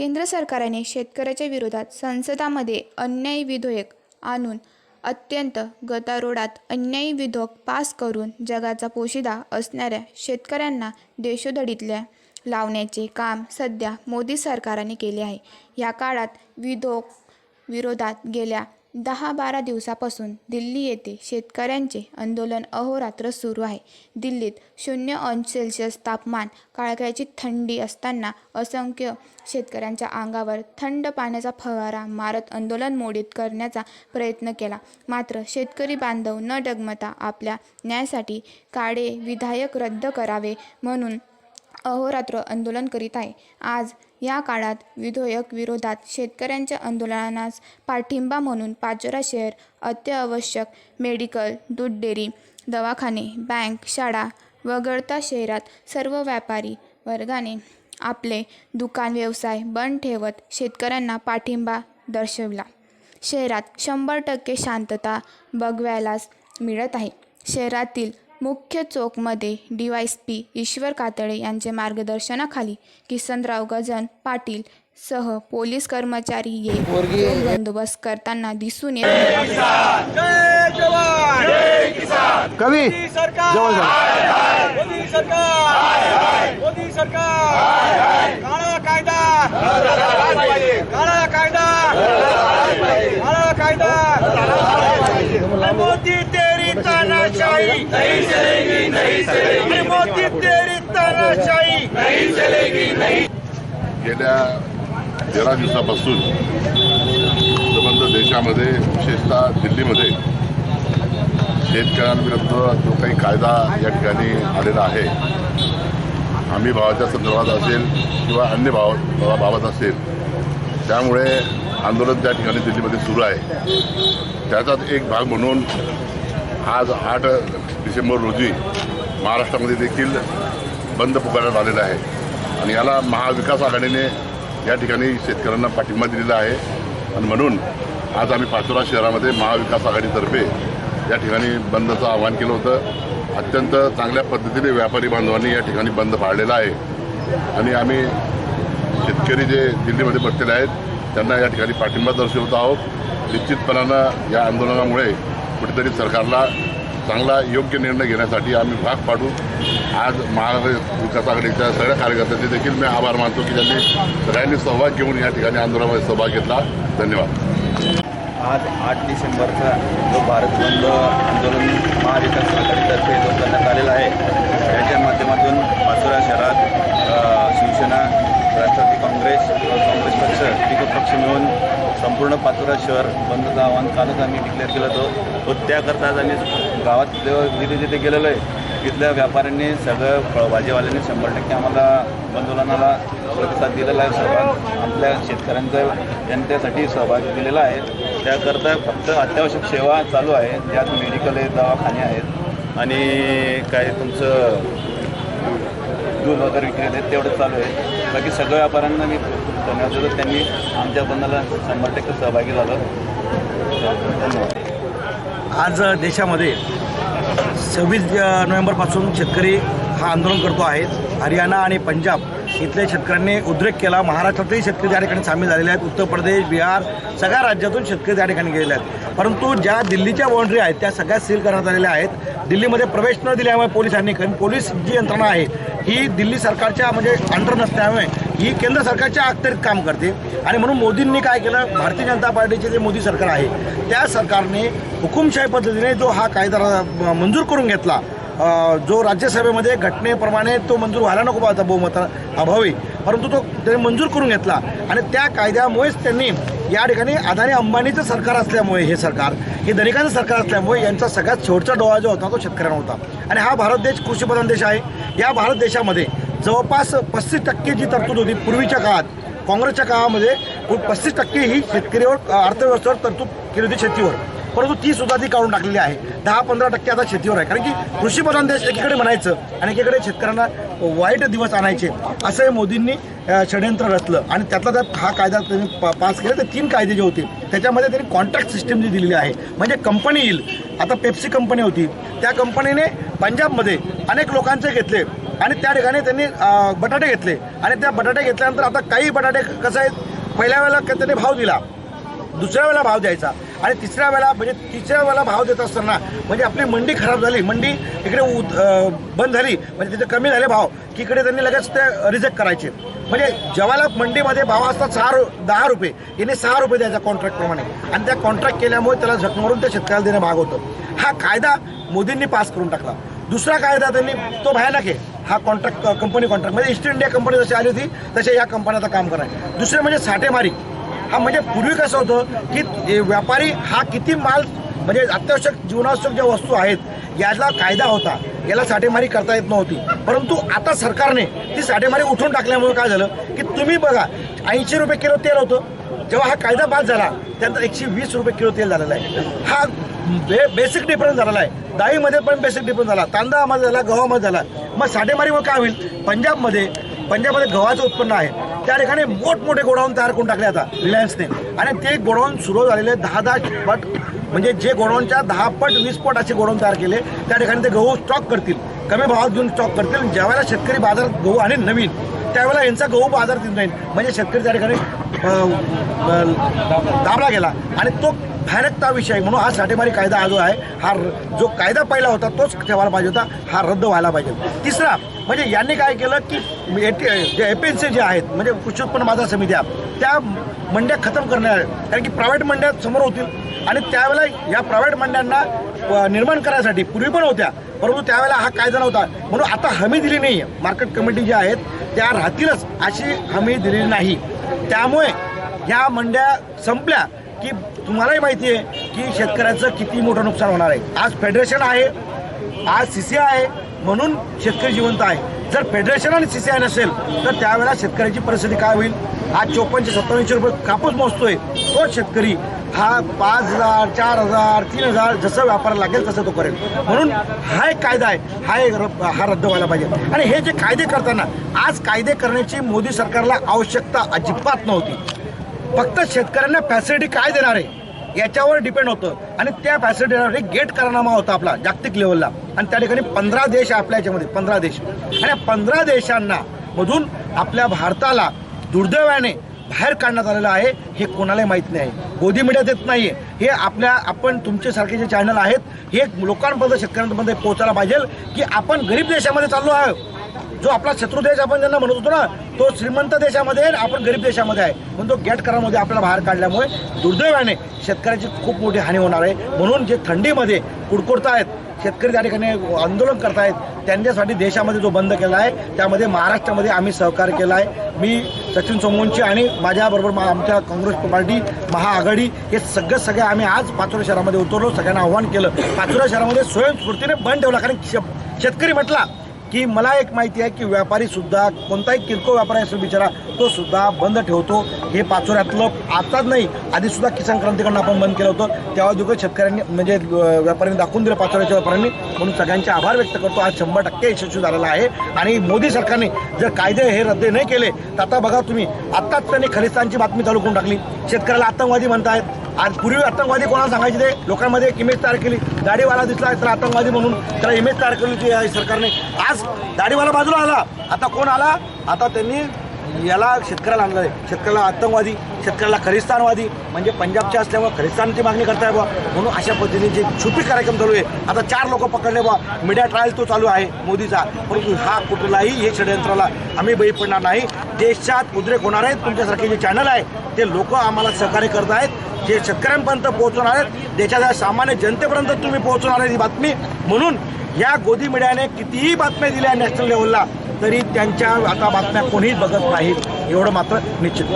केंद्र सरकारने शेतकऱ्याच्या विरोधात संसदामध्ये अन्यायी विधेयक आणून अत्यंत गतारोडात अन्यायी विधेयक पास करून जगाचा पोशिदा असणाऱ्या शेतकऱ्यांना देशोधडीतल्या लावण्याचे काम सध्या मोदी सरकारने केले आहे. या काळात विधोक विरोधात गेल्या दहा बारा दिवसापासून दिल्ली येथे शेतकऱ्यांचे आंदोलन अहोरात्र सुरू आहे. दिल्लीत शून्य अंश सेल्सिअस तापमान काळख्याची थंडी असताना असंख्य शेतकऱ्यांच्या अंगावर थंड पाण्याचा फवारा मारत आंदोलन मोडीत करण्याचा प्रयत्न केला. मात्र शेतकरी बांधव न डगमता आपल्या न्यायासाठी काळे विधायक रद्द करावे म्हणून अहोरात्र आंदोलन करीत आहे. आज या काळात विधेयक विरोधात शेतकऱ्यांच्या आंदोलनास पाठिंबा म्हणून पाचोरा शहर अत्यावश्यक मेडिकल दूध डेअरी दवाखाने बँक शाळा वगळता शहरात सर्व व्यापारी वर्गाने आपले दुकान व्यवसाय बंद ठेवत शेतकऱ्यांना पाठिंबा दर्शवला. शहरात शंभर टक्के शांतता बघवायलाच मिळत आहे. शहरातील मुख्य चौकमध्ये D Y P Ishwar Katale यांच्या मार्गदर्शनाखाली किसनराव गजन पाटील सह पोलीस कर्मचारी ये चोख बंदोबस्त करताना दिसून येत आहे. जय जवान. जय किसान. कवी मोदी सरकार. जवळ जा. मोदी सरकार. मोदी सरकार. काळा कायदा. काळा कायदा काळा कायदा. मोदी तेरी तानाशाही नहीं चलेगी नहीं चलेगी मोदी तेरी तानाशाही नहीं चलेगी नहीं गेल्या तेरा दिवसापासून संबंध देशामध्ये विशेषतः दिल्लीमध्ये शेतकऱ्यांविरुद्ध जो काही कायदा या ठिकाणी आलेला आहे हमी भावाच्या संदर्भात असेल किंवा अन्य भाव बाबत असेल त्यामुळे आंदोलन त्या ठिकाणी दिल्लीमध्ये सुरू आहे त्याचाच एक भाग म्हणून आज आठ डिसेंबर रोजी महाराष्ट्रामध्ये देखील बंद पुकारण्यात आलेला आहे. आणि याला महाविकास आघाडीने या ठिकाणी शेतकऱ्यांना पाठिंबा दिलेला आहे. आणि म्हणून आज आम्ही पाचोरा शहरामध्ये महाविकास आघाडीतर्फे या ठिकाणी बंदचं आवाहन केलं होतं. अत्यंत चांगल्या पद्धतीने व्यापारी बांधवांनी या ठिकाणी बंद पाळलेला आहे. आणि आम्ही शेतकरी जे दिल्लीमध्ये बसलेले आहेत त्यांना या ठिकाणी पाठिंबा दर्शवत आहोत. निश्चितपणानं या आंदोलनामुळे कुठेतरी सरकारला चांगला योग्य निर्णय घेण्यासाठी आम्ही भाग पाडू. आज महाविकास आघाडीच्या सगळ्या कार्यकर्त्यांचे देखील मी आभार मानतो की त्यांनी सगळ्यांनी सहभाग घेऊन या ठिकाणी आंदोलनामध्ये सहभाग घेतला. धन्यवाद. आज आठ डिसेंबरचा जो भारत बंद आंदोलन महाविकास आघाडीतर्फे जो करण्यात आलेला आहे याच्या माध्यमातून पाचोरा शहरात शिवसेना राष्ट्रवादी काँग्रेस काँग्रेस पक्ष तिघ पक्ष मिळून संपूर्ण पाचोरा शहर बंदचं आव्हान कालच आम्ही डिक्लेअर केलं होतं व त्याकरता आज आम्ही गावात जेव्हा जिथे जिथे गेलेलो आहे तिथल्या व्यापाऱ्यांनी सगळं फळभाजीवाल्यांनी शंभर टक्के आम्हाला आंदोलनाला प्रतिसाद दिलेला आहे. सहभाग आपल्या शेतकऱ्यांचा जनतेसाठी सहभाग दिलेला आहे. त्याकरता फक्त अत्यावश्यक सेवा चालू आहे. त्यात मेडिकल आहे दवाखाने आहेत आणि काय तुमचं दूध वगैरे विक्री आहेत तेवढं चालू आहे. बाकी सगळ्या व्यापाऱ्यांना मी धन्यवाद त्यांनी आमच्या बंदाला शंभर टक्के सहभागी झालं. धन्यवाद. आज देशामध्ये सव्वीस नोव्हेंबरपासून शेतकरी हा आंदोलन करतो आहे. हरियाणा आणि पंजाब इथल्या शेतकऱ्यांनी उद्रेक केला. महाराष्ट्रातही शेतकरी त्या ठिकाणी सामील झालेले आहेत. उत्तर प्रदेश बिहार सगळ्या राज्यातून शेतकरी त्या ठिकाणी गेलेले आहेत. परंतु ज्या दिल्लीच्या बाउंड्री आहेत त्या सगळ्या सील करण्यात आलेल्या आहेत. दिल्लीमध्ये प्रवेश न दिल्यामुळे पोलिसांनी कारण पोलीस जी यंत्रणा आहे ही दिल्ली सरकारच्या म्हणजे अंडर नसल्यामुळे ही केंद्र सरकारच्या अखत्यारीत काम करते. आणि म्हणून मोदींनी काय केलं? भारतीय जनता पार्टीचे जे मोदी सरकार आहे त्या सरकारने हुकुमशाही पद्धतीने जो हा कायदा मंजूर करून घेतला जो राज्यसभेमध्ये घटनेप्रमाणे तो मंजूर व्हायला नको होता बहुमत अभावी परंतु तो त्यांनी मंजूर करून घेतला. आणि त्या कायद्यामुळेच त्यांनी या ठिकाणी अदानी अंबानीचं सरकार असल्यामुळे हे सरकार हे धनिकाचं सरकार असल्यामुळे यांचा सगळ्यात शेवटचा डोळा जो होता तो शेतकऱ्यांना होता. आणि हा भारत देश कृषीप्रधान देश आहे. या भारत देशामध्ये जवळपास पस्तीस टक्के जी तरतूद होती पूर्वीच्या काळात काँग्रेसच्या काळामध्ये पस्तीस टक्के ही शेतकरीवर अर्थव्यवस्थेवर तरतूद केली होती शेतीवर. परंतु ती सुद्धा ती काढून टाकलेली आहे. दहा पंधरा टक्के आता शेतीवर आहे. कारण की कृषीप्रधान देश एकीकडे म्हणायचं आणि एकीकडे शेतकऱ्यांना वाईट दिवस आणायचे असं हे मोदींनी षडयंत्र रचलं. आणि त्यातला त्यात हा कायदा त्यांनी पा- पास केला. ते तीन कायदे जे होते त्याच्यामध्ये त्यांनी कॉन्ट्रॅक्ट सिस्टीम जी दिलेली आहे म्हणजे कंपनी येईल. आता पेप्सी कंपनी होती. त्या कंपनीने पंजाबमध्ये अनेक लोकांचे घेतले. आणि त्या ठिकाणी त्यांनी बटाटे घेतले. आणि त्या बटाटे घेतल्यानंतर आता काही बटाटे कसं आहेत पहिल्या वेळेला त्यांनी भाव दिला. दुसऱ्या वेळेला भाव द्यायचा. आणि तिसऱ्या वेळेला म्हणजे तिसऱ्या वेळेला भाव देत असताना म्हणजे आपली मंडी खराब झाली. मंडी इकडे उत- बंद झाली. म्हणजे तिथे कमी झाले भाव की इकडे त्यांनी लगेच ते रिजेक्ट करायचे. म्हणजे जेव्हाला मंडीमध्ये भाव असतात सहा रु दहा रुपये. याने सहा रुपये द्यायचा कॉन्ट्रॅक्टप्रमाणे आणि त्या कॉन्ट्रॅक्ट केल्यामुळे त्याला झक मारून त्या शेतकऱ्याला देणं भाग होतं. हा कायदा मोदींनी पास करून टाकला. दुसरा कायदा त्यांनी तो भयानक आहे. हा कॉन्ट्रॅक्ट कंपनी कॉन्ट्रॅक्ट म्हणजे ईस्ट इंडिया कंपनी जशी आली होती तसे या कंपन्या काम कराय दुसरे म्हणजे साठेमारी. हा म्हणजे पूर्वी कसं होतं की व्यापारी हा किती माल म्हणजे अत्यावश्यक जीवनावश्यक ज्या वस्तू आहेत याला कायदा होता. याला साठेमारी करता येत नव्हती. परंतु आता सरकारने ती साठेमारी उठून टाकल्यामुळे काय झालं की तुम्ही बघा ऐंशी रुपये किलो तेल होतं. जेव्हा हा कायदा बाद झाला त्यानंतर एकशे वीस रुपये किलो तेल झालेला आहे. हा बे बेसिक डिफरन्स झालेला आहे. डाळीमध्ये पण बेसिक डिफरन्स झाला. तांदळामध्ये झाला गव्हामध्ये झाला. मग साठेमारीमुळे काय होईल? पंजाबमध्ये पंजाबमध्ये गव्हाचं उत्पन्न आहे. त्या ठिकाणी मोठमोठे गोडाऊन तयार करून टाकले आता रिलायन्सने आणि ते गोडाऊन सुरू झालेले दहा दहा पट म्हणजे जे गोडाऊनच्या दहा पट वीस पट असे गोडाऊन तयार केले त्या ठिकाणी ते गहू स्टॉक करतील. कमी भावात घेऊन स्टॉक करतील. ज्यावेळेला शेतकरी बाजार गहू आणि नवीन त्यावेळेला यांचा गहू बाजारात येत नाही म्हणजे शेतकरी त्या ठिकाणी दाबला गेला. आणि तो भयानकता विषय म्हणून हा साठेमारी कायदा जो आहे हा जो कायदा पहिला होता तोच ठेवायला पाहिजे होता हा रद्द व्हायला पाहिजे तिसरा म्हणजे यांनी काय केलं की एटी जे सी जे आहेत म्हणजे कृषी उत्पन्न बाजार समित्या त्या मंड्या खतम करणार आहेत. कारण की प्रायव्हेट मंड्या समोर होतील. आणि त्यावेळेला या प्रायव्हेट मंड्यांना निर्माण करण्यासाठी पूर्वी पण होत्या परंतु त्यावेळेला हा कायदा नव्हता. म्हणून आता हमी दिली नाही. मार्केट कमिटी ज्या आहेत त्या राहतीलच अशी हमी दिलेली नाही. त्यामुळे ह्या मंड्या संपल्या की तुम्हालाही माहिती आहे की शेतकऱ्याचं किती मोठं नुकसान होणार आहे. आज फेडरेशन आहे आज सी सी आहे म्हणून शेतकरी जिवंत आहे. जर फेडरेशन आणि सी सी आय नसेल तर त्यावेळेला शेतकऱ्याची परिस्थिती काय होईल? आज चोपन्नशे सत्तावीसशे रुपये कापूस मोजतोय. तो शेतकरी हा पाच हजार चार हजार तीन हजार जसं व्यापार लागेल तसं तो करेल. म्हणून हा एक कायदा आहे. हा एक हा रद्द व्हायला पाहिजे. आणि हे जे कायदे करताना आज कायदे करण्याची मोदी सरकारला आवश्यकता अजिबात नव्हती. फक्त शेतकऱ्यांना फॅसिलिटी काय देणार आहे? याच्यावर डिपेंड होतं. आणि त्या फॅसिलिटीवर एक गेट करारनामा होता आपला जागतिक लेवलला आणि त्या ठिकाणी पंधरा देश आहे आपल्या याच्यामध्ये पंधरा देश. आणि या पंधरा देशांना मधून आपल्या भारताला दुर्दैवाने बाहेर काढण्यात आलेलं आहे हे कोणालाही माहीत नाही. गोदी मीडियात येत नाहीये. हे आपल्या आपण तुमच्यासारखे जे चॅनल आहेत हे लोकांपर्यंत शेतकऱ्यांमध्ये पोहोचायला पाहिजे की आपण गरीब देशामध्ये चाललो आहोत. जो आपला शत्रू देश आपण ज्यांना म्हणत होतो ना तो श्रीमंत देशामध्ये आपण गरीब देशामध्ये आहे. म्हणून तो गेट करामध्ये आपल्याला बाहेर काढल्यामुळे दुर्दैवाने शेतकऱ्याची खूप मोठी हानी होणार आहे. म्हणून जे थंडीमध्ये कुडकुडतायत शेतकरी त्या ठिकाणी आंदोलन करतायत त्यांच्यासाठी देशामध्ये जो बंद केला आहे त्यामध्ये महाराष्ट्रामध्ये आम्ही सहकार्य केला आहे. मी सचिन सोमवंशी आणि माझ्याबरोबर मा- आमच्या काँग्रेस पार्टी महाआघाडी हे सगळं सगळे आम्ही आज पाचोरा शहरामध्ये उतरलो सगळ्यांना आव्हान केलं. पाचोरा शहरामध्ये स्वयंस्फूर्तीने बंद ठेवला कारण शेतकरी म्हटला की मला एक माहिती आहे की व्यापारी सुद्धा कोणताही किरकोळ व्यापारी असेल बिचारा तो सुद्धा बंद ठेवतो. हे पाचोऱ्यातलं आताच नाही आधी सुद्धा किसान क्रांतीकडनं आपण बंद केलं होतं. तेव्हा देखील शेतकऱ्यांनी म्हणजे व्यापाऱ्यांनी दाखवून दिलं पाचोऱ्याच्या व्यापाऱ्यांनी. म्हणून सगळ्यांचे आभार व्यक्त करतो. आज शंभर टक्के यशस्वी झालेला आहे. आणि मोदी सरकारने जर कायदे हे रद्द नाही केले तर आता बघा तुम्ही आत्ताच त्यांनी खलिस्तानची बातमी चालू करून टाकली. शेतकऱ्याला आतंकवादी म्हणतायत. आज पूर्वी आतंकवादी कोणाला सांगायचे ते? लोकांमध्ये एक इमेज तयार केली. दाढीवाला दिसला तर आतंकवादी म्हणून त्याला इमेज तयार केली होती सरकारने. आज दाढीवाला बाजूला आला. आता कोण आला? आता त्यांनी याला शेतकऱ्याला आणलं आहे. शेतकऱ्याला आतंकवादी शेतकऱ्याला खरिस्तानवादी म्हणजे पंजाबचे असल्यामुळे खरिस्तानची मागणी करताय बा म्हणून अशा पद्धतीने जे छुपी कार्यक्रम चालू आहे. आता चार लोक पकडले बा मीडिया ट्रायल तो चालू आहे मोदीचा. परंतु हा कुठलाही हे षडयंत्राला आम्ही बळी पडणार नाही. देशात उद्रेक होणार आहेत. तुमच्यासारखे जे चॅनल आहे ते लोक आम्हाला सहकार्य करत आहेत जे शेतकऱ्यांपर्यंत पोहोचवणार आहेत देशाच्या सामान्य जनतेपर्यंत तुम्ही पोहोचवणार आहे ही बातमी. म्हणून या गोदी मीडियाने कितीही बातम्या दिल्या नॅशनल लेवलला तरी त्यांच्या आता बातम्या कोणीच बघत नाहीत. एवढं मात्र निश्चित.